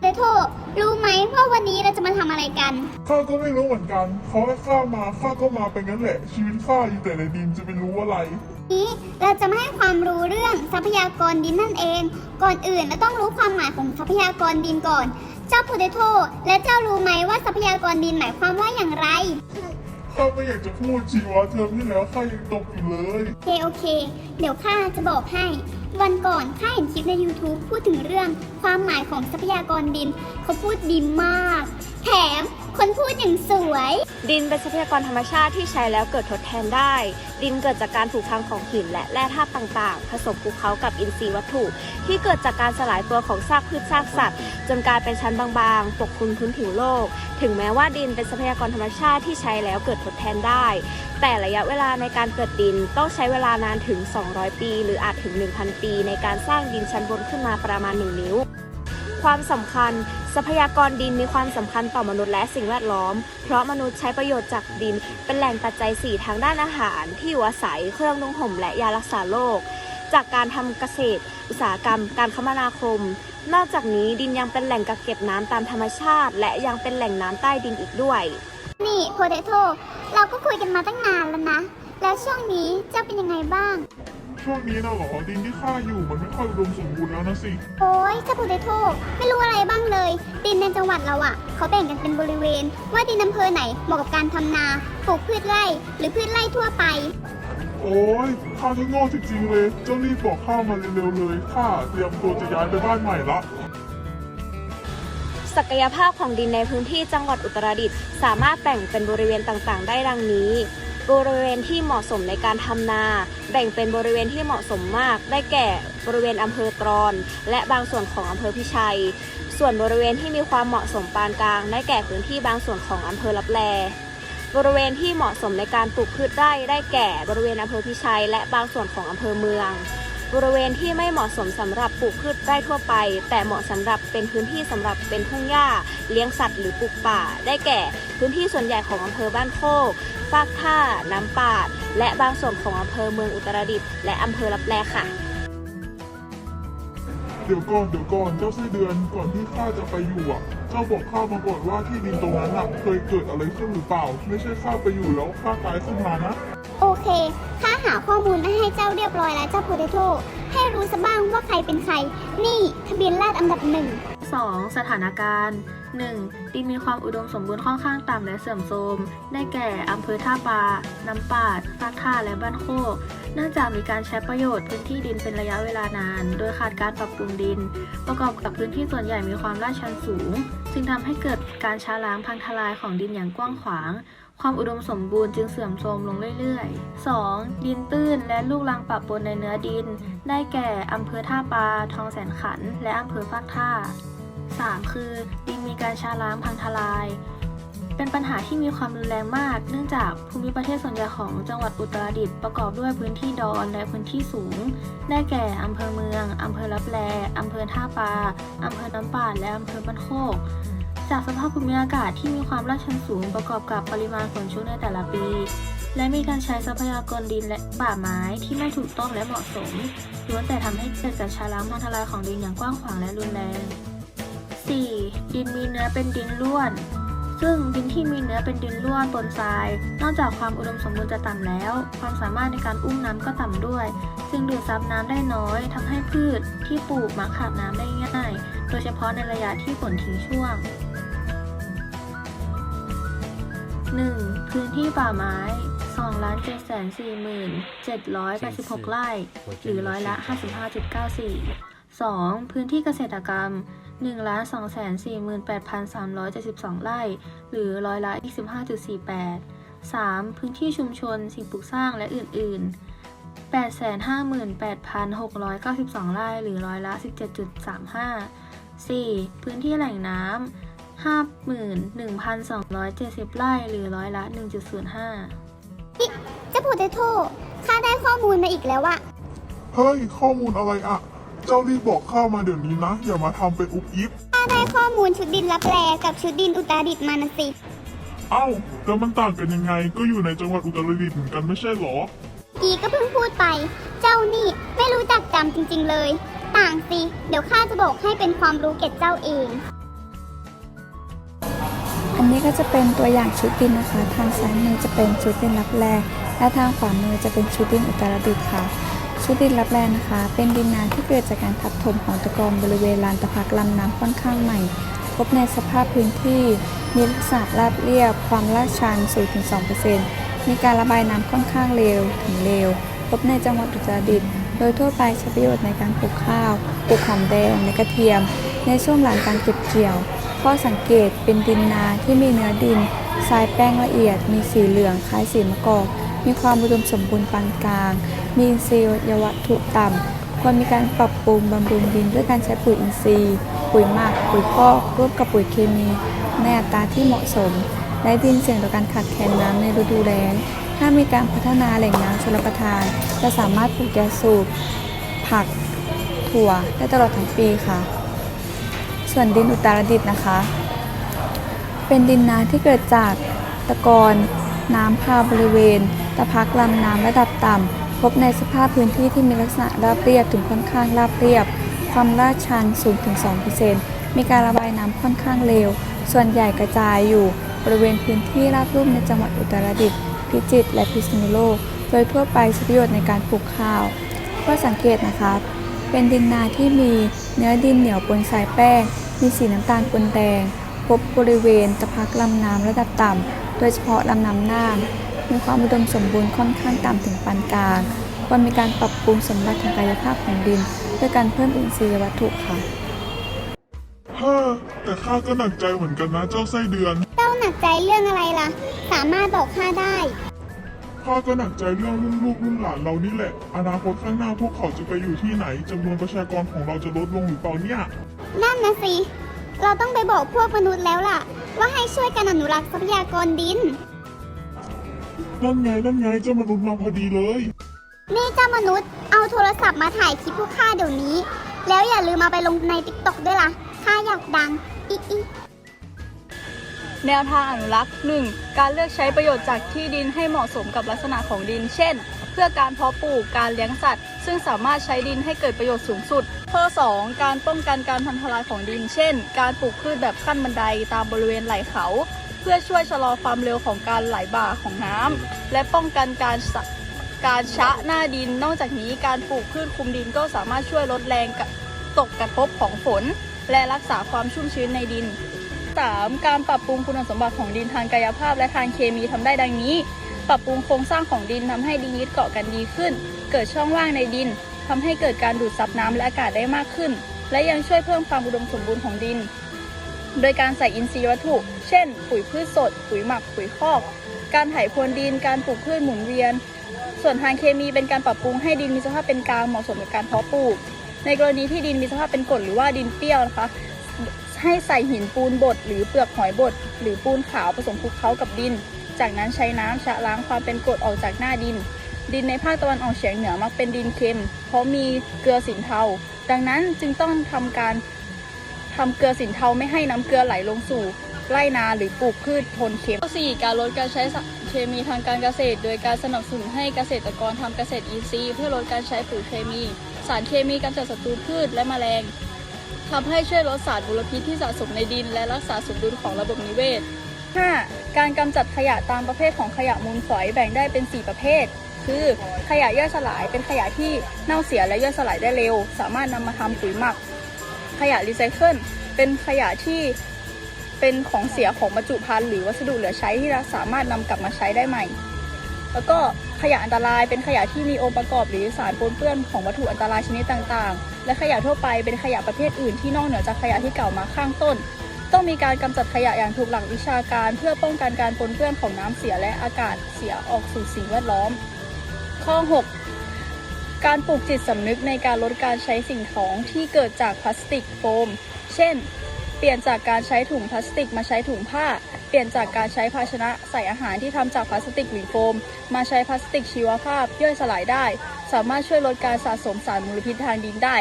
เดโทรู้ไหมว่าวันนี้เราจะมาทำอะไรกัน ข้าก็ไม่รู้เหมือนกันเขาให้ข้ามาข้าก็มาไปงั้นแหละ ชีวิตข้าอยู่แต่ในดินจะไปรู้อะไร นี้เราจะมาให้ความรู้เรื่องทรัพยากรดินนั่นเอง ก่อนอื่นเราต้องรู้ความหมายของทรัพยากรดินก่อน เจ้าโพเตโตและเจ้ารู้ไหมว่าทรัพยากรดินหมายความว่าอย่างไร ข้าไม่อยากจะพูดชีวะเทอมที่แล้วข้ายังตกอยู่เลย โอเคโอเค เดี๋ยวข้าจะบอกให้ วันก่อนข้าเห็นคลิปใน YouTube พูดถึงเรื่องความหมายของทรัพยากรดิน เขาพูดดีมาก แถม คนพูดอย่างสวย ดินเป็นทรัพยากรธรรมชาติที่ใช้แล้วเกิดทดแทนได้ ดินเกิดจากการถูกพังของหินและแร่ธาตุต่างๆ ผสมคลุกเคล้ากับอินทรีย์วัตถุ ที่เกิดจากการสลายตัวของซากพืชซากสัตว์ จนกลายเป็นชั้นบางๆ ปกคลุมพื้นผิวโลก ถึงแม้ว่าดินเป็นทรัพยากรธรรมชาติที่ใช้แล้วเกิดทดแทนได้ แต่ระยะเวลาในการเกิดดินต้องใช้เวลานานถึง 200 ปี หรืออาจถึง 1,000 ปี ในการสร้างดินชั้นบนขึ้นมาประมาณ 1 นิ้ว ความสำคัญ ทรัพยากรดินมีความสำคัญต่อมนุษย์และสิ่งแวดล้อม เพราะมนุษย์ใช้ประโยชน์จากดิน เป็นแหล่งปัจจัยสี่ทางด้านอาหาร ที่อยู่อาศัย เครื่องนุ่งห่มและยารักษาโรค จากการทำเกษตร อุตสาหกรรม การคมนาคม นอกจากนี้ดินยังเป็นแหล่งกักเก็บน้ำตามธรรมชาติ และยังเป็นแหล่งน้ำใต้ดินอีกด้วย นี่โพเตโตเราก็คุยกันมาตั้งนานแล้วนะ แล้วช่วงนี้เจ้าเป็นยังไงบ้าง ช่วงนี้นะเหรอดินที่ข้าอยู่มันไม่ค่อยอุดมสมบูรณ์แล้วนะสิ โอ้ยเจ้าโพเตโตไม่รู้อะไรบ้างเลย ดินในจังหวัดเราอะ่ะ เขาแบ่งกันเป็นบริเวณ ว่าดินอำเภอไหนเหมาะกับการทำนาปลูกพืชไร่หรือพืชไร่ทั่วไป โอ้ยข้าที่โง่จริงๆเลย เจ้ารีบบอกข้ามาเร็วๆเลยข้าเตรียมตัวจะย้ายไปบ้านใหม่ละ ศักยภาพของดินในพื้นที่จังหวัดอุตรดิตถ์สามารถแบ่งเป็นบริเวณต่างๆ ได้ดังนี้ บริเวณที่เหมาะสมในการทำนา แบ่งเป็นบริเวณที่เหมาะสมมาก ได้แก่บริเวณอำเภอตรอน และบางส่วนของอำเภอพิชัย ส่วนบริเวณที่มีความเหมาะสมปานกลาง ได้แก่พื้นที่บางส่วนของอำเภอลับแลบริเวณที่เหมาะสมในการปลูกพืชไร่ได้แก่บริเวณอำเภอพิชัย และบางส่วนของอำเภอเมือง บริเวณที่ไม่เหมาะสมสำหรับปลูกพืชไร่ทั่วไป แต่เหมาะสำหรับเป็นพื้นที่สำหรับเป็นทุ่งหญ้า เลี้ยงสัตว์หรือปลูกป่า ได้แก่พื้นที่ส่วนใหญ่ของอำเภอบ้านโคกฟากท่า น้ำปาด และบางส่วนของอำเภอเมืองอุตรดิตถ์และอำเภอลับแลค่ะ เดี๋ยวก่อนเดี๋ยวก่อนเจ้าไส้เดือนก่อนที่ข้าจะไปอยู่อะ เจ้าบอกข้ามาก่อนว่าที่ดินตรงนั้นอะเคยเกิดอะไรขึ้นหรือเปล่า ไม่ใช่ข้าไปอยู่แล้วข้าตายขึ้นมานะ โอเคข้าหาข้อมูลมาให้เจ้าเรียบร้อยแล้วเจ้าโพเตโต้ให้รู้ซะบ้างว่าใครเป็นใคร นี่ทะเบียนราษอันดับหนึ่ง 2. สถานการณ์ 1. ดินมีความอุดมสมบูรณ์ค่อนข้างต่ำและเสื่อมโทรม ได้แก่อำเภอท่าปลาน้ำปาดฟากท่าและบ้านโคก เนื่องจากมีการใช้ประโยชน์พื้นที่ดินเป็นระยะเวลานาน โดยขาดการปรับปรุงดิน ประกอบกับพื้นที่ส่วนใหญ่มีความลาดชันสูง จึงทำให้เกิดการช้าล้างพังทลายของดินอย่างกว้างขวาง ความอุดมสมบูรณ์จึงเสื่อมโทรมลงเรื่อยๆ 2. ดินตื้นและลูกรังปะปนในเนื้อดิน ได้แก่อำเภอท่าปลา ทองแสนขัน และอำเภอฟากท่า 3. คือ ดินมีการชาล้างพังทลาย เป็นปัญหาที่มีความรุนแรงมาก เนื่องจากภูมิประเทศส่วนใหญ่ของจังหวัดอุตรดิตถ์ประกอบด้วยพื้นที่ดอนและพื้นที่สูง ได้แก่อำเภอเมืองอำเภอลับแลอำเภอท่าปลาอำเภอน้ำปาดและอำเภอบ้านโคก จากสภาพภูมิอากาศที่มีความลาดชันสูงประกอบกับปริมาณฝนชุกในแต่ละปี และมีการใช้ทรัพยากรดินและป่าไม้ที่ไม่ถูกต้องและเหมาะสมล้วนแต่ทำให้เกิดการช้าล้างพังทลายของดินอย่างกว้างขวางและรุนแรง 4. ดินมีเนื้อเป็นดินร่วน ซึ่งดินที่มีเนื้อเป็นดินร่วนปนทราย นอกจากความอุดมสมบูรณ์จะต่ำแล้ว ความสามารถในการอุ้มน้ำก็ต่ำด้วยจึงดูดซับน้ำได้น้อยทำให้พืชที่ปลูกมักขาดน้ำได้ง่าย โดยเฉพาะในระยะที่ฝนทิ้งช่วง 1. พื้นที่ป่าไม้ 2 7 4 7 8 6 ไร่ หรือร้อยละ 55.94 2. พื้นที่เกษตรกรรม 1,248,372 ไร่ หรือร้อยละ 25.48 3. พื้นที่ชุมชน สิ่งปลูกสร้างและอื่น ๆ 858,692 ไร่ หรือร้อยละ 17.35 4. พื้นที่แหล่งน้ำ 51,270 ไร่หรือร้อยละ 1.05เจ้าโพเตโตข้าได้ข้อมูลมาอีกแล้วอะเฮ้ย ข้อมูลอะไรอะเจ้ารีบบอกข้ามาเดี๋ยวนี้นะ อย่ามาทำเป็นอุบอิบข้าได้ข้อมูลชุดดินลับแลกับชุดดินอุตรดิตถ์มานะสิ เอ้าแล้วมันต่างกันยังไง ก็อยู่ในจังหวัดอุตรดิตถ์เหมือนกันไม่ใช่เหรอ กีก็เพิ่งพูดไป เจ้านี่ไม่รู้จักจำจริงๆเลย ต่างสิ เดี๋ยวข้าจะบอกให้เป็นความรู้แก่เจ้าเอง นนี้ก็จะเป็นตัวอย่างชุดดินนะคะ ทางซ้ายมือจะเป็นชุดดินรับแลและทางขวามือจะเป็นชุดดินอุตรดิตถ์ค่ะ ชุดดินรับแลนะคะ เป็นดินนาที่เกิดจากการทับถมของตะกอนบริเวณลานตะพักลำน้ำค่อนข้างใหม่ พบในสภาพพื้นที่มีลักษณะราบเรียบ ความลาดชันสูงถึง2%มีการระบายน้ำค่อนข้างเร็วถึงเร็ว พบในจังหวัดอุตรดิตถ์โดยทั่วไปใช้ประโยชน์ในการปลูกข้าวปลูกหอมแดงและกระเทียม ในช่วงหลังการเก็บเกี่ยว ข้อสังเกตเป็นดินนาที่มีเนื้อดิน ทรายแป้งละเอียด มีสีเหลืองคล้ายสีมะกอก มีความอุดมสมบูรณ์ปานกลาง มีอินทรีย์วัตถุต่ำ ควรมีการปรับปรุงบำรุงดินด้วยการใช้ปุ๋ยอินทรีย์ ปุ๋ยหมัก ปุ๋ยคอกร่วมกับปุ๋ยเคมี ในอัตราที่เหมาะสม และดินเสี่ยงต่อการขาดแคลนน้ำในฤดูแล้ง ถ้ามีการพัฒนาแหล่งน้ำชลประทาน จะสามารถปลูกยาสูบ ผัก ถั่วได้ตลอดทั้งปีค่ะ ส่วนดินอุตรดิตถ์นะคะ เป็นดินนาที่เกิดจากตะกอนน้ำพาบริเวณ ตะพักลำน้ำระดับต่ำพบในสภาพพื้นที่ที่มีลักษณะราบเรียบถึงค่อนข้างราบเรียบ ความลาดชันสูงถึง 2%มีการระบายน้ำค่อนข้างเร็ว ส่วนใหญ่กระจายอยู่บริเวณพื้นที่ราบลุ่มในจังหวัดอุตรดิตถ์พิจิตรและพิษณุโลก โดยทั่วไปใช้ประโยชน์ในการปลูกข้าวข้อสังเกตนะคะ เป็นดินนาที่มีเนื้อดินเหนียวปนสายแป้ง มีสีน้ำตาลปนแดง พบบริเวณตะพักลำน้ำระดับต่ำ โดยเฉพาะลำน้ำน่าน มีความอุดมสมบูรณ์ค่อนข้างต่ำถึงปานกลาง ควรมีการปรับปรุงสมบัติทางกายภาพของดิน ด้วยการเพิ่มอินทรีย์วัตถุค่ะเฮ้อแต่ข้าก็หนักใจเหมือนกันนะเจ้าไส้เดือน เจ้าหนักใจเรื่องอะไรล่ะ สามารถบอกข้าได้ข้าก็หนักใจเรื่องรุ่นลูกรุ่นหลานเรานี่แหละ อนาคตข้างหน้าพวกเขาจะไปอยู่ที่ไหนจำนวนประชากรของเราจะลดลงหรือเปล่าเนี่ย นั่นนะสิ เราต้องไปบอกพวกมนุษย์แล้วล่ะ ว่าให้ช่วยกันอนุรักษ์ทรัพยากรดิน นั่นไงนั่นไงเจ้ามนุษย์มาพอดีเลย นี่เจ้ามนุษย์เอาโทรศัพท์มาถ่ายคลิปพวกข้าเดี๋ยวนี้ แล้วอย่าลืมเอาไปลงในติ๊กต็อกด้วยล่ะข้าอยากดังอีอีแนวทางอนุรักษ์ 1. การเลือกใช้ประโยชน์จากที่ดินให้เหมาะสมกับลักษณะของดิน เช่น เพื่อการเพาะปลูกการเลี้ยงสัตว์ ซึ่งสามารถใช้ดินให้เกิดประโยชน์สูงสุด ข้อ 2. การป้องกันการพังทลายของดิน เช่น การปลูกพืชแบบขั้นบันไดตามบริเวณไหล่เขา เพื่อช่วยชะลอความเร็วของการไหลบ่าของน้ำและป้องกันการการชะหน้าดิน นอกจากนี้การปลูกพืชคุมดินก็สามารถช่วยลดแรงตกกระทบของฝน และรักษาความชุ่มชื้นในดิน 3. การปรับปรุงคุณสมบัติของดินทางกายภาพและทางเคมีทำได้ดังนี้ ปรับปรุงโครงสร้างของดินทำให้ดินยึดเกาะกันดีขึ้น เกิดช่องว่างในดินทำให้เกิดการดูดซับน้ำและอากาศได้มากขึ้น และยังช่วยเพิ่มความอุดมสมบูรณ์ของดิน โดยการใส่อินทรีย์วัตถุ เช่น ปุ๋ยพืชสด ปุ๋ยหมัก ปุ๋ยคอก การไถพรวนดิน การปลูกพืชหมุนเวียน ส่วนทางเคมีเป็นการปรับปรุงให้ดินมีสภาพเป็นกลางเหมาะสมกับการเพาะปลูก ในกรณีที่ดินมีสภาพเป็นกรดหรือว่าดินเปรี้ยวนะคะ ให้ใส่หินปูนบดหรือเปลือกหอยบดหรือปูนขาวผสมคลุกเคล้ากับดิน จากนั้นใช้น้ำชะล้างความเป็นกรดออกจากหน้าดิน ดินในภาคตะวันออกเฉียงเหนือมักเป็นดินเค็ม เพราะมีเกลือสินเทา ดังนั้นจึงต้องทำการทำเกลือสินเทาไม่ให้น้ำเกลือไหลลงสู่ไร่นาหรือปลูกพืชทนเค็ม 4. การลดการใช้สารเคมีทางการเกษตร โดยการสนับสนุนให้เกษตรกรทำเกษตรอินทรีย์เพื่อลดการใช้ปุ๋ยเคมี สารเคมีกำจัดศัตรูพืชและแมลงทำให้ช่วยลดสารมลพิษที่สะสมในดิน และรักษาสมดุลของระบบนิเวศ 5. การกำจัดขยะตามประเภทของขยะมูลฝอยแบ่งได้เป็น 4 ประเภท คือขยะย่อยสลายเป็นขยะที่เน่าเสียและย่อยสลายได้เร็ว สามารถนำมาทำปุ๋ยหมัก ขยะรีไซเคิลเป็นขยะที่เป็นของเสียของบรรจุภัณฑ์หรือวัสดุเหลือใช้ที่เราสามารถนำกลับมาใช้ได้ใหม่ แล้วก็ขยะอันตรายเป็นขยะที่มีองค์ประกอบหรือสารปนเปื้อนของวัตถุอันตรายชนิดต่างๆ และขยะทั่วไปเป็นขยะประเภทอื่นที่นอกเหนือจากขยะที่เก่ามาข้างต้น ต้องมีการกำจัดขยะอย่างถูกหลักวิชาการ เพื่อป้องกันการปนเปื้อนของน้ำเสียและอากาศเสียออกสู่สิ่งแวดล้อม ข้อ 6 การปลูกจิตสำนึกในการลดการใช้สิ่งของที่เกิดจากพลาสติกโฟม เช่น เปลี่ยนจากการใช้ถุงพลาสติกมาใช้ถุงผ้า เปลี่ยนจากการใช้ภาชนะใส่อาหารที่ทำจากพลาสติกหรือโฟม มาใช้พลาสติกชีวภาพย่อยสลายได้ สามารถช่วยลดการสะสมสารมลพิษทางดินได้